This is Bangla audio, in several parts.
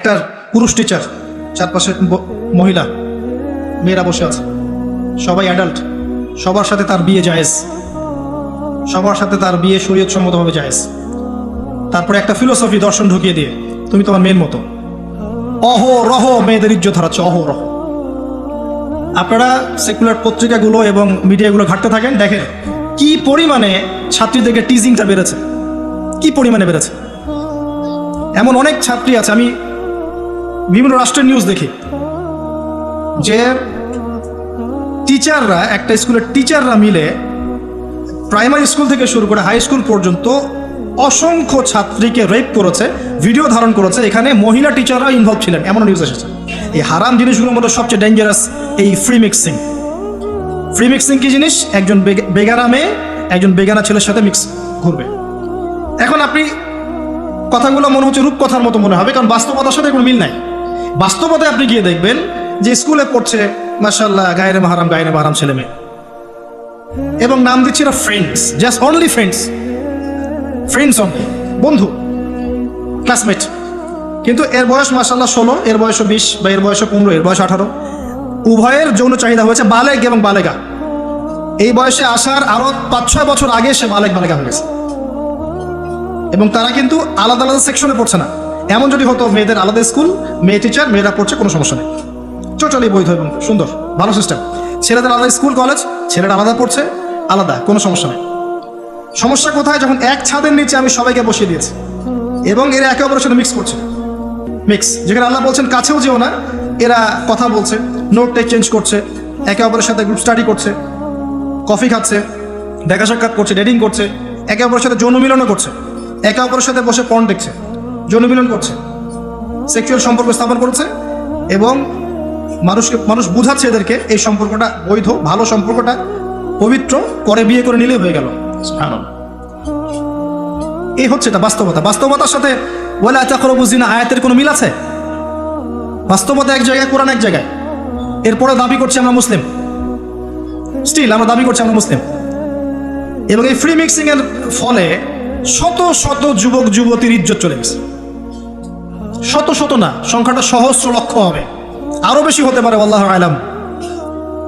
একটা পুরুষ টিচার চারপাশে মহিলা, মেয়েরা বসে আছে। সবাই অ্যাডাল্ট সবার সাথে তার বিয়ে জায়েজ। সবার সাথে তার বিয়ে শরীয়ত সম্মতভাবে জায়েজ। তারপরে একটা ফিলোসফি দর্শন ঢুকিয়ে দিয়ে, তুমি তোমার মেয়ের মতো। অহ রহ মেয়েদের ইজ্জত অহ রহ আপনারা সেকুলার পত্রিকাগুলো এবং মিডিয়াগুলো ঘাটতে থাকেন, দেখেন কি পরিমাণে ছাত্রীদেরকে টিজিংটা বেড়েছে। কি পরিমাণে বেড়েছে। এমন অনেক ছাত্রী আছে, আমি বিভিন্ন রাষ্ট্রের নিউজ দেখি। যে টিচাররা একটা স্কুলের টিচাররা মিলে প্রাইমারি স্কুল থেকে শুরু করে হাই স্কুল পর্যন্ত অসংখ্য ছাত্রীকে রেপ করেছে ভিডিও ধারণ করেছে। এখানে মহিলা টিচাররা ইনভলভ ছিলেন এমন নিউজ এসেছে। এই হারাম জিনিসগুলোর মধ্যে সবচেয়ে ডেঞ্জারাস এই ফ্রি মিক্সিং ফ্রি মিক্সিং কি জিনিস? একজন বেগ- বেগানা মেয়ে, একজন বেগানা ছেলের সাথে মিক্স ঘুরবে। এখন আপনি কথাগুলো মনে হচ্ছে রূপকথার মতো মনে হবে, কারণ বাস্তবতার সাথে কোনো মিল নাই। বাস্তবতায় আপনি গিয়ে দেখবেন যে স্কুলে পড়ছে মাসাল্লাহ গায়রে মাহারাম গায়রে মাহারাম ছেলে মেয়ে। এবং নাম দিচ্ছে না friends just only friends friends only বন্ধু ক্লাসমেট কিন্তু এর বয়স মাসাল্লাহ ষোলো, এর বয়স বিশ বা এর বয়স পনেরো, এর বয়স আঠারো। উভয়ের যৌন চাহিদা হয়েছে বালেগ এবং বালেগা এই বয়সে আসার আরও পাঁচ ছয় বছর আগে সে বালেগ বালেগা হয়ে গেছে। এবং তারা কিন্তু আলাদা আলাদা সেকশনে পড়ছে না। এমন যদি হতো মেয়েদের আলাদা স্কুল, মেয়ে টিচার মেয়েরা পড়ছে, কোনো সমস্যা নেই। টোটালি বৈধ এবং সুন্দর, ভালো সিস্টেম ছেলেদের আলাদা স্কুল কলেজ ছেলেরা আলাদা পড়ছে, আলাদা, কোনো সমস্যা নেই। সমস্যা কোথায়? যখন এক ছাদের নিচে আমি সবাইকে বসিয়ে দিয়েছি, এবং এরা একে অপরের সাথে মিক্স করছে। মিক্স যেখানে আল্লাহ বলছেন, কাছেও যেও না, এরা কথা বলছে নোট টেক চেঞ্জ করছে, একে অপরের সাথে গ্রুপ স্টাডি করছে কফি খাচ্ছে, দেখা সাক্ষাৎ করছে ডেটিং করছে, একে অপরের সাথে যৌন মিলনও করছে, একে অপরের সাথে বসে পণ দেখছে। যৌন মিলন করছে সেক্সুয়াল সম্পর্ক স্থাপন করছে এবং মানুষকে মানুষ বুঝাচ্ছে এদেরকে এই সম্পর্কটা বৈধ ভালো সম্পর্কটা পবিত্র পরে বিয়ে করে নিলেই হয়ে গেল। এই হচ্ছে এটা বাস্তবতা। বাস্তবতার সাথে বলে আচ্ছা করো বুঝি আয়াতের কোনো মিল আছে? বাস্তবতা এক জায়গায় কোরআন এক জায়গায়। এরপরে দাবি করছি আমরা মুসলিম। স্টিল আমরা দাবি করছি আমরা মুসলিম। এবং এই ফ্রি মিক্সিং এর ফলে শত শত যুবক যুবতীর ইজ্জত চলে গেছে। শত শত না, সংখ্যাটা সহস্র লক্ষ হবে। আরও বেশি হতে পারে, আল্লাহ আলাম।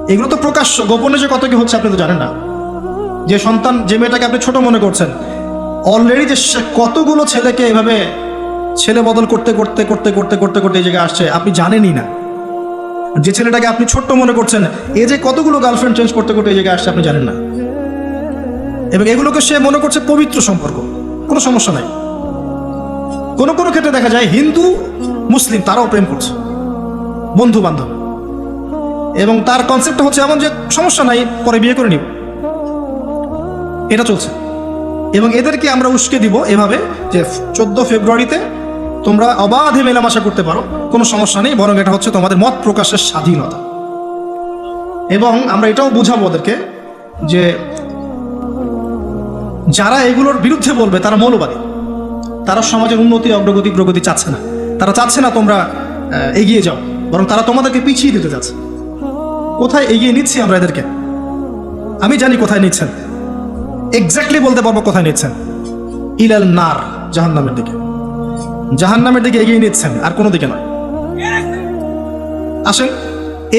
এগুলো তো প্রকাশ্য, গোপনে যে কত কি হচ্ছে আপনি তো জানেন না। যে সন্তান, যে মেয়েটাকে আপনি ছোট মনে করছেন অলরেডি যে কতগুলো ছেলেকে এভাবে ছেলে বদল করতে করতে করতে করতে করতে করতে এই জায়গায় আসছে, আপনি জানেনই না। যে ছেলেটাকে আপনি ছোট্ট মনে করছেন, এ যে কতগুলো গার্লফ্রেন্ড চেঞ্জ করতে করতে এই জায়গায় আসছে, আপনি জানেন না। এবং এগুলোকে সে মনে করছে পবিত্র সম্পর্ক, কোনো সমস্যা নাই। কোনো কোনো ক্ষেত্রে দেখা যায় হিন্দু, মুসলিম তারাও প্রেম করছে। বন্ধু বান্ধব। এবং তার কনসেপ্টটা হচ্ছে এমন যে সমস্যা নাই, পরে বিয়ে করে নিব। এটা চলছে। এবং এদেরকে আমরা উস্কে দিব এভাবে যে চোদ্দ ফেব্রুয়ারিতে তোমরা অবাধে মেলামেশা করতে পারো, কোনো সমস্যা নেই, বরং এটা হচ্ছে তোমাদের মত প্রকাশের স্বাধীনতা। এবং আমরা এটাও বুঝাবো ওদেরকে যে যারা এগুলোর বিরুদ্ধে বলবে, তারা মৌলবাদী। তারা সমাজের উন্নতি, অগ্রগতি, প্রগতি চাচ্ছে না। তারা চাচ্ছে না তোমরা এগিয়ে যাও। বরং তারা তোমাদেরকে পিছিয়ে দিতে চাচ্ছে কোথায় এগিয়ে নিচ্ছি আমরা এদেরকে? আমি জানি কোথায় নিচ্ছেন। এক্স্যাক্টলি বলতে পারব কোথায় নিচ্ছেন। ইলাল নার, জাহান্নামের দিকে। জাহান্নামের দিকে এগিয়ে নিচ্ছেন, আর কোনো দিকে নয় আসেন,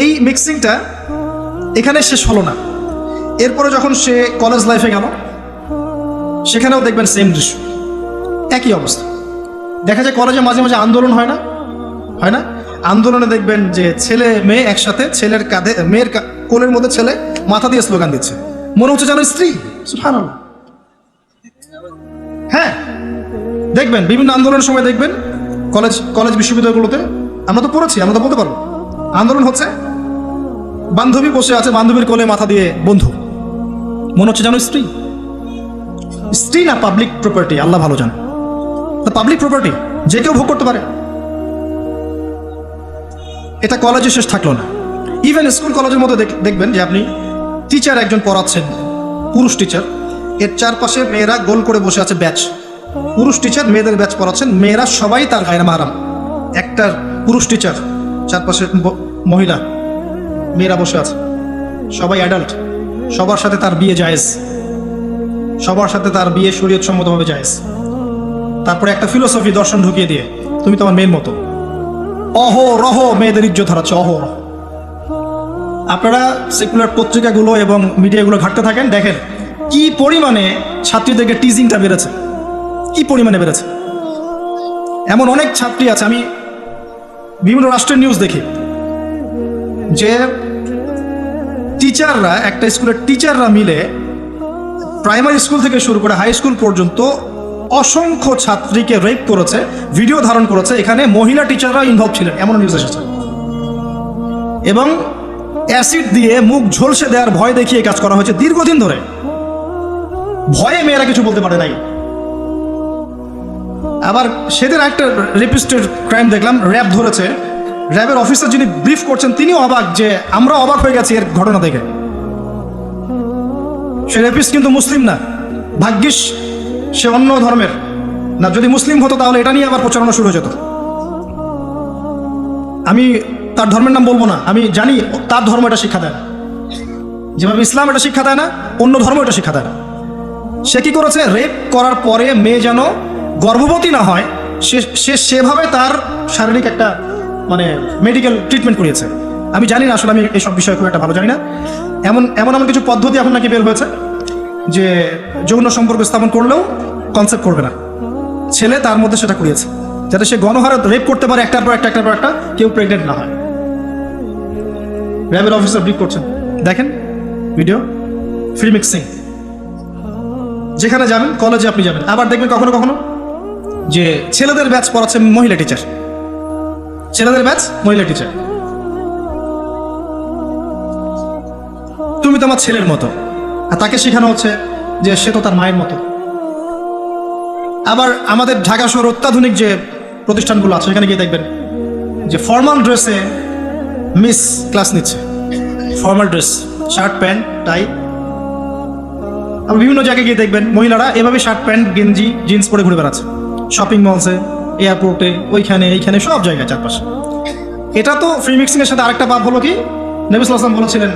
এই মিক্সিংটা এখানে শেষ হলো না। এরপরে যখন সে কলেজ লাইফে গেল, সেখানেও দেখবেন সেম দৃশ্য। একই অবস্থা। দেখা যায় কলেজে মাঝে মাঝে আন্দোলন হয় না? হয় না? আন্দোলনে দেখবেন যে ছেলে, মেয়ে একসাথে ছেলের কাঁধে, মেয়ের কোলের মধ্যে ছেলে মাথা দিয়ে স্লোগান দিচ্ছে। মনে হচ্ছে যেন স্ত্রী। হ্যাঁ দেখবেন, বিভিন্ন আন্দোলনের সময় দেখবেন, কলেজ কলেজ বিশ্ববিদ্যালয়গুলোতে আমরা তো পড়েছি, আমরা তো বলতে পারব। আন্দোলন হচ্ছে, বান্ধবী বসে আছে, বান্ধবীর কোলে মাথা দিয়ে বন্ধু। মনে হচ্ছে যেন স্ত্রী। স্ত্রী না পাবলিক প্রপার্টি আল্লাহ ভালো জানে। পাবলিক প্রপার্টি যে কেউ ভোগ করতে পারে। এটা কলেজে শেষ থাকল না। ইভেন স্কুল কলেজের মধ্যে দেখবেন যে আপনি টিচার একজন পড়াচ্ছেন, পুরুষ টিচার এর চারপাশে মেয়েরা গোল করে বসে আছে ব্যাচ পুরুষ টিচার মেয়েদের ব্যাচ পড়াচ্ছেন। মেয়েরা সবাই তার গায়ের মারাম একটা পুরুষ টিচার চারপাশে মহিলা, মেয়েরা বসে আছে। সবাই অ্যাডাল্ট সবার সাথে তার বিয়ে জায়েজ। সবার সাথে তার বিয়ে শরীয়ত সম্মতভাবে জায়েজ। তারপরে একটা ফিলোসফি দর্শন ঢুকিয়ে দিয়ে, তুমি তোমার মেয়ের মতো। অহ রহ, মেয়েদের ইজ্জত হারাচ্ছে, অহ। আপনারা সেকুলার পত্রিকাগুলো এবং মিডিয়াগুলো ঘাটতে থাকেন, দেখেন কি পরিমাণে ছাত্রীদেরকে টিজিংটা বেড়েছে। কি পরিমাণে বেড়েছে। এমন অনেক ছাত্রী আছে, আমি বিভিন্ন রাষ্ট্রের নিউজ দেখি, যে টিচাররা একটা স্কুলের টিচাররা মিলে প্রাইমারি স্কুল থেকে শুরু করে হাই স্কুল পর্যন্ত অসংখ্য ছাত্রীকে রেপ করেছে ভিডিও ধারণ করেছে। এখানে মহিলা টিচাররা ইনভলভ ছিলেন এমন নিউজ এসেছে। এবং অ্যাসিড দিয়ে মুখ ঝলসে দেওয়ার ভয় দেখিয়ে কাজ করা হয়েছে দীর্ঘদিন ধরে। ভয়ে মেয়েরা কিছু বলতে পারে নাই। আবার সেদিন একটা রেপিস্টেড ক্রাইম দেখলাম র্যাব ধরেছে। র্যাবের অফিসার যিনি ব্রিফ করছেন, তিনিও অবাক যে আমরা অবাক হয়ে গেছি এর ঘটনা দেখে। সে রেপিস্ট কিন্তু মুসলিম না। ভাগ্যিস সে অন্য ধর্মের। না, যদি মুসলিম হতো তাহলে এটা নিয়ে আবার প্রচারণা শুরু হয়ে যেত। আমি তার ধর্মের নাম বলব না, আমি জানি তার ধর্ম এটা শিক্ষা দেয় যেভাবে ইসলাম এটা শিক্ষা দেয় না, অন্য ধর্ম এটা শিক্ষা দেয় না। সে কি করেছে? রেপ করার পরে মেয়ে যেন গর্ভবতী না হয়, সে সে সেভাবে তার শারীরিক একটা মানে মেডিকেল ট্রিটমেন্ট করিয়েছে। আমি জানি না, আসলে আমি এসব বিষয়ে খুব একটা ভালো জানি না। এমন এমন এমন কিছু পদ্ধতি এখন নাকি বের হয়েছে? যে যৌন সম্পর্ক স্থাপন করলেও কনসেপ্ট করবে না। ছেলে তার মধ্যে সেটা করিয়েছে। যাতে সে গণহারে রেপ করতে পারে একটার পর একটা, একটার পর একটা, কেউ প্রেগনেন্ট না হয়। র্যাবের অফিসার ব্রিফ করছেন। দেখেন ভিডিও ফ্রি মিক্সিং যেখানে যাবেন কলেজে আপনি যাবেন। আবার দেখবেন কখনো কখনো যে ছেলেদের ব্যাচ পড়াচ্ছে মহিলা টিচার ছেলেদের ব্যাচ মহিলা টিচার তুমি তোমার ছেলের মতো। আর তাকে শেখানো হচ্ছে যে সে তো তার মায়ের মতো। আবার আমাদের ঢাকা শহর অত্যাধুনিক যে প্রতিষ্ঠানগুলো আছে, সেখানে গিয়ে দেখবেন যে ফর্মাল ড্রেসে মিস ক্লাস নিচ্ছে। Formal dress shirt pant tie আবার বিভিন্ন জায়গায় গিয়ে দেখবেন মহিলারা এভাবে শার্ট প্যান্ট গেঞ্জি জিন্স পরে ঘুরে বেড়াচ্ছে। শপিং মলসে এয়ারপোর্টে ওইখানে, এইখানে, সব জায়গায় চারপাশে। এটা তো ফ্রি মিক্সিং এর সাথে আরেকটা পাপ হলো কি? নবিস আসলাম বলেছিলেন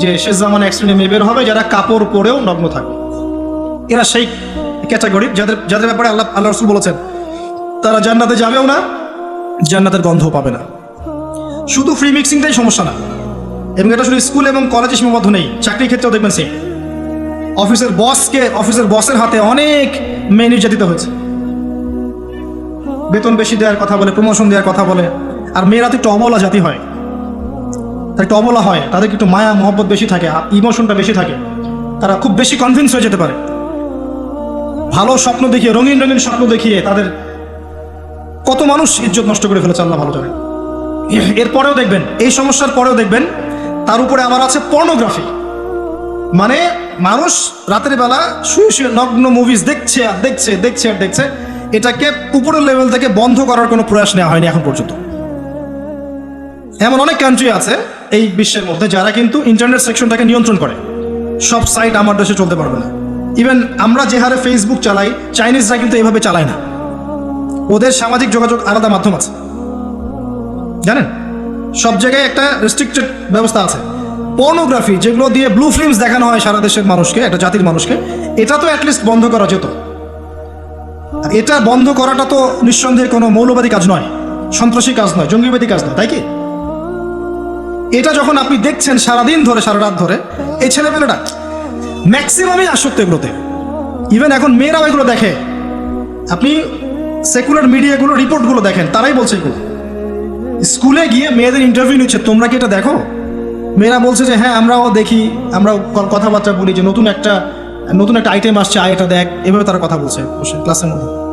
যে শেষ জামানে অ্যাক্সিডেন্টে মেয়ে বের হবে, যারা কাপড় পরেও নগ্ন থাকবে। এরা সেই ক্যাটাগরি যাদের যাদের ব্যাপারে আল্লাহ আল্লাহ রসুল বলেছেন, তারা জান্নাতে যাবেও না, জান্নাতের গন্ধও পাবে না। শুধু ফ্রি মিক্সিংটাই সমস্যা না। এবং এটা শুধু স্কুল এবং কলেজে সীমাবদ্ধ নেই, চাকরির ক্ষেত্রেও দেখবেন সেই অফিসের বসকে অফিসের বসের হাতে অনেক মেয়ে নির্যাতিত হয়েছে। বেতন বেশি দেওয়ার কথা বলে প্রমোশন দেওয়ার কথা বলে, আর মেয়েরা তো একটু অবলা জাতি হয়। তাই একটু অবলা হয় তাদেরকে একটু মায়া, মহব্বত বেশি থাকে ইমোশনটা বেশি থাকে। তারা খুব বেশি কনভিন্স হয়ে যেতে পারে। ভালো স্বপ্ন দেখিয়ে, রঙিন রঙিন স্বপ্ন দেখিয়ে তাদের কত মানুষ ইজ্জত নষ্ট করে ফেলেছে আল্লাহ ভালো জানে। এরপরেও দেখবেন, এই সমস্যার পরেও দেখবেন, তার উপরে আবার আছে পর্নোগ্রাফি মানে মানুষ রাতের বেলা শুয়ে শুয়ে নগ্ন মুভিজ দেখছে, আর দেখছে দেখছে, আর দেখছে, এটাকে উপরের লেভেল থেকে বন্ধ করার কোনো প্রয়াস নেওয়া হয়নি এখন পর্যন্ত। এমন অনেক কান্ট্রি আছে এই বিশ্বের মধ্যে যারা কিন্তু ইন্টারনেট সেকশনটাকে নিয়ন্ত্রণ করে, সব সাইট আমার দেশে চলতে পারবে না। ইভেন আমরা যে হারে ফেসবুক চালাই চাইনিজরা কিন্তু এইভাবে চালায় না। ওদের সামাজিক যোগাযোগ আলাদা মাধ্যম আছে। জানেন? সব জায়গায় একটা রেস্ট্রিক্টেড ব্যবস্থা আছে। পর্নোগ্রাফি যেগুলো দিয়ে ব্লু ফিল্মস দেখানো হয় সারা দেশের মানুষকে, একটা জাতির মানুষকে, এটা তো অ্যাটলিস্ট বন্ধ করা যেত। এটা বন্ধ করাটা তো নিঃসন্দেহে কোনো মৌলবাদী কাজ নয়। সন্ত্রাসী কাজ নয়, জঙ্গিবাদী কাজ নয়, তাই কি? এটা যখন আপনি দেখছেন সারাদিন ধরে, সারা রাত ধরে, এই ছেলেমেয়েটা ম্যাক্সিমামই আসক্ত এগুলোতে। ইভেন এখন মেয়েরাও এগুলো দেখে। আপনি সেকুলার মিডিয়াগুলো রিপোর্টগুলো দেখেন, তারাই বলছে এগুলো। স্কুলে গিয়ে মেয়েদের ইন্টারভিউ নিচ্ছে, তোমরা কি এটা দেখো? মেয়েরা বলছে যে হ্যাঁ আমরাও দেখি আমরা কথাবার্তা বলি যে, নতুন একটা নতুন একটা আইটেম আসছে, আয় এটা দেখ। এভাবে তারা কথা বলছে ক্লাসের মধ্যে।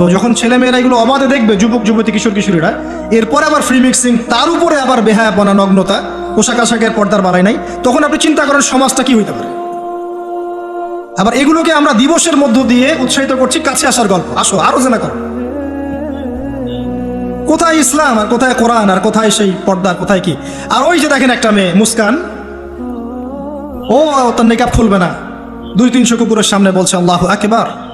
তো যখন ছেলে মেয়েরা এগুলো অবাধে দেখবে, যুবক, যুবতী, কিশোর, কিশোরীরা, এরপরে আবার ফ্রি মিক্সিং তার উপরে আবার বেহায়াপনা নগ্নতা, পোশাক আশাকের পর্দার বাড়াই নাই, তখন আপনি চিন্তা করেন সমাজটা কি হইতে পারে। আবার এগুলোকে আমরা দিবসের মধ্য দিয়ে উৎসাহিত করছি, কাছে আসার গল্প। আসো, আরও জানা করো। কোথায় ইসলাম আর কোথায় কোরআন আর কোথায় সেই পর্দা কোথায় কি? আর ওই যে দেখেন একটা মেয়ে, মুস্কান। ও, তার নেকাব খুলবে না। দুই তিনশো কুকুরের সামনে বলছে, আল্লাহ একেবার